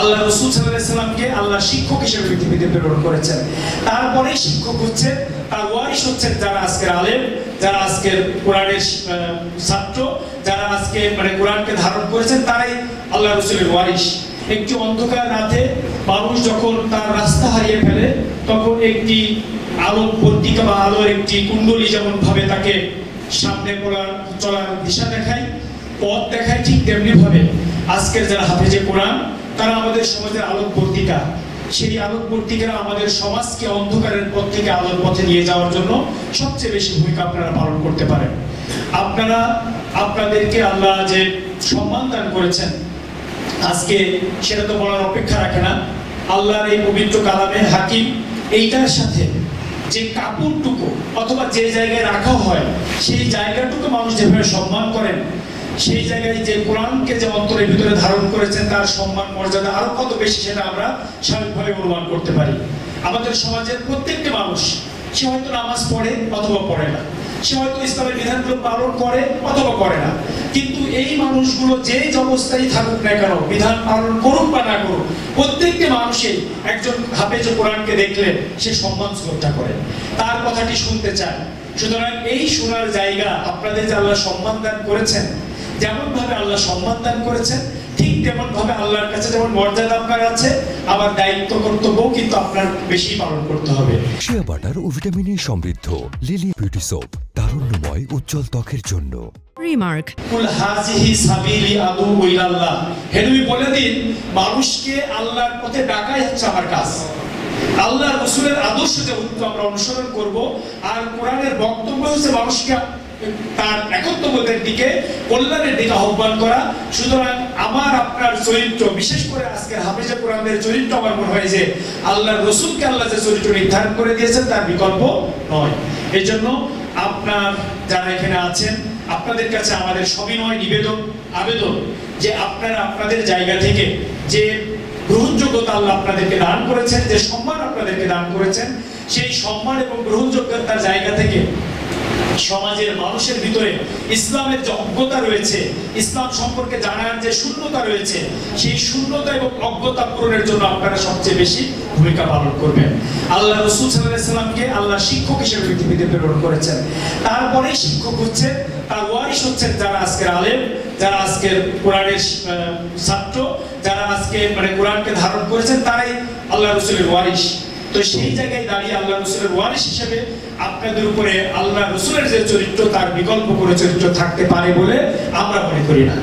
আল্লাহ রসুল সাল্লাহামকে আল্লাহ শিক্ষক হিসেবে পৃথিবীতে প্রেরণ করেছেন। তারপরে শিক্ষক হচ্ছে তার ওয়ারিশ হচ্ছেন যারা আজকের আলেম, যারা আজকের কোরআনের ছাত্র, যারা আজকে মানে কোরআনকে ধারণ করেছেন, তারাই আল্লাহ রসুলের ওয়ারিশ। একটি অন্ধকার রাতে মানুষ যখন তার রাস্তা হারিয়ে ফেলে, তখন একটি আলোক পত্রিকা বা আলোর একটি কুণ্ডলী যেমন ভাবে তাকে সামনে পড়ার, চলার দিশা দেখায়, পথ দেখায়, ঠিক তেমনি ভাবে আজকের যারা হাফেজে কোরআন তারা আমাদের সমাজের আলোক পত্রিকা সেই আলোক পত্রিকারা আমাদের সমাজকে অন্ধকারের পথ থেকে আলোর পথে নিয়ে যাওয়ার জন্য সবচেয়ে বেশি ভূমিকা আপনারা পালন করতে পারেন। আপনারা, আপনাদেরকে আল্লাহ যে সম্মান দান করেছেন, আজকে সেটা তো বলার অপেক্ষা রাখে না। আল্লাহর এই পবিত্র কালামে হাকিম এইটার সাথে যে কাপড়টুকু অথবা যে জায়গায় রাখা হয়, সেই জায়গাটুকু মানুষ যেভাবে সম্মান করেন সেই জায়গায় যে কোরআনকে যে অন্তরের ভিতরে ধারণ করেছেন, তার সম্মান, মর্যাদা আরও কত বেশি সেটা আমরা স্বাভাবিকভাবে অনুমান করতে পারি। আমাদের সমাজের প্রত্যেকটি মানুষ, সে হয়তো নামাজ পড়ে অথবা পড়ে না। সে হয়তো ইসলামের বিধানগুলো পালন করে অথবা করে না। কিন্তু এই মানুষগুলো যে যে অবস্থায় থাকুক না কেন, বিধান পালন করুক বা না করুক, প্রত্যেকটি মানুষই একজন হাফেজ কোরআনকে দেখলে, সে সম্মান শ্রদ্ধা করে। তার কথাটি শুনতে চায় সুতরাং এই শোনার জায়গা আপনাদের যে আল্লাহ সম্মান দান করেছেন যেমন ভাবে আল্লাহ সম্মান দান করেছেন ঠিক তেমন ভাবে আল্লাহর কাছে যেমন মর্যাদা আপনার আছে আবার দায়িত্ব কর্তব্যও কিন্তু আপনার বেশি পালন করতে হবে। শিয়া বাটার ও ভিটামিনে সমৃদ্ধ লিলি বিউটি সোপ তারুণ্যময় উজ্জ্বল ত্বকের জন্য। Remark. কুল হাজিহি সাবিলি আদু ইলাল্লাহ। হে নবী বলে দিন মানুষকে আল্লাহর পথে ডাকাই হচ্ছে আমার কাজ। আল্লাহ রসুলের আদর্শ যে উত্তর আমরা অনুসরণ করব আর কোরআনের বক্তব্য হচ্ছে মানুষকে তার একত্ববোধের দিকে কল্যাণের দিকে আহ্বান করা। সুতরাং আমার, আপনার চরিত্র, বিশেষ করে হাফিজে চরিত্র আমার মনে হয় যে আল্লাহ রসুলকে আল্লাহ যে চরিত্র নির্ধারণ করে দিয়েছেন, তার বিকল্প নয়। এই জন্য আপনার যারা এখানে আছেন, আপনাদের কাছে আমাদের নিবেদন, আবেদন যে আপনারা আপনাদের জায়গা থেকে যে গ্রহণযোগ্যতা আল্লাহ আপনাদেরকে দান করেছেন, যে সম্মান আপনাদেরকে দান করেছেন, সেই সম্মান এবং গ্রহণযোগ্যতার জায়গা থেকে সমাজের মানুষের ভিতরে ইসলামের যে অজ্ঞতা রয়েছে, ইসলাম সম্পর্কে জানার যে শূন্যতা রয়েছে, সেই শূন্যতা এবং অজ্ঞতা পূরণের জন্য আপনারা সবচেয়ে বেশি ভূমিকা পালন করবেন। আল্লাহ রসুল সাল্লাহামকে আল্লাহ শিক্ষক হিসেবে পৃথিবীতে প্রেরণ করেছেন। তারপরে শিক্ষক হচ্ছে তার ওয়ারিশ হচ্ছেন যারা আজকের আলেম, যারা আজকের কোরআনের ছাত্র, যারা আজকে মানে কোরআনকে ধারণ করেছেন, তারাই আল্লাহ রসুলের ওয়ারিশ। তো সেই জায়গায় দাঁড়িয়ে আল্লাহ রসুলের ওয়ারিস হিসেবে আপনাদের উপরে আল্লাহ রসুলের যে চরিত্র, তার বিকল্প করে চরিত্র থাকতে পারে বলে আমরা মনে করি না।